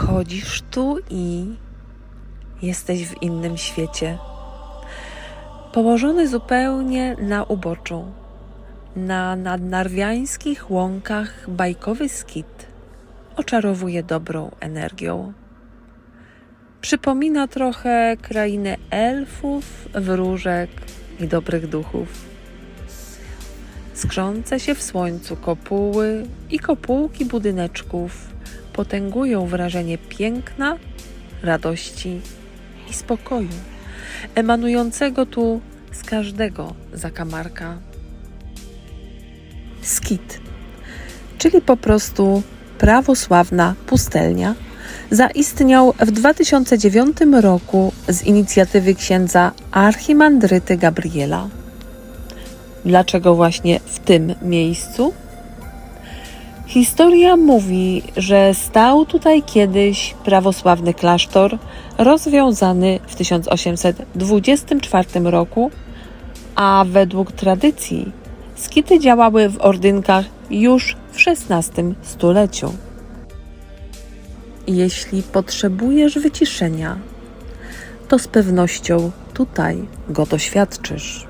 Wchodzisz tu i jesteś w innym świecie. Położony zupełnie na uboczu, na nadnarwiańskich łąkach bajkowy skit oczarowuje dobrą energią. Przypomina trochę krainę elfów, wróżek i dobrych duchów. Skrzące się w słońcu kopuły i kopułki budyneczków potęgują wrażenie piękna, radości i spokoju, emanującego tu z każdego zakamarka. Skit, czyli po prostu prawosławna pustelnia, zaistniał w 2009 roku z inicjatywy księdza archimandryty Gabriela. Dlaczego właśnie w tym miejscu? Historia mówi, że stał tutaj kiedyś prawosławny klasztor rozwiązany w 1824 roku, a według tradycji skity działały w ordynkach już w XVI stuleciu. Jeśli potrzebujesz wyciszenia, to z pewnością tutaj go doświadczysz.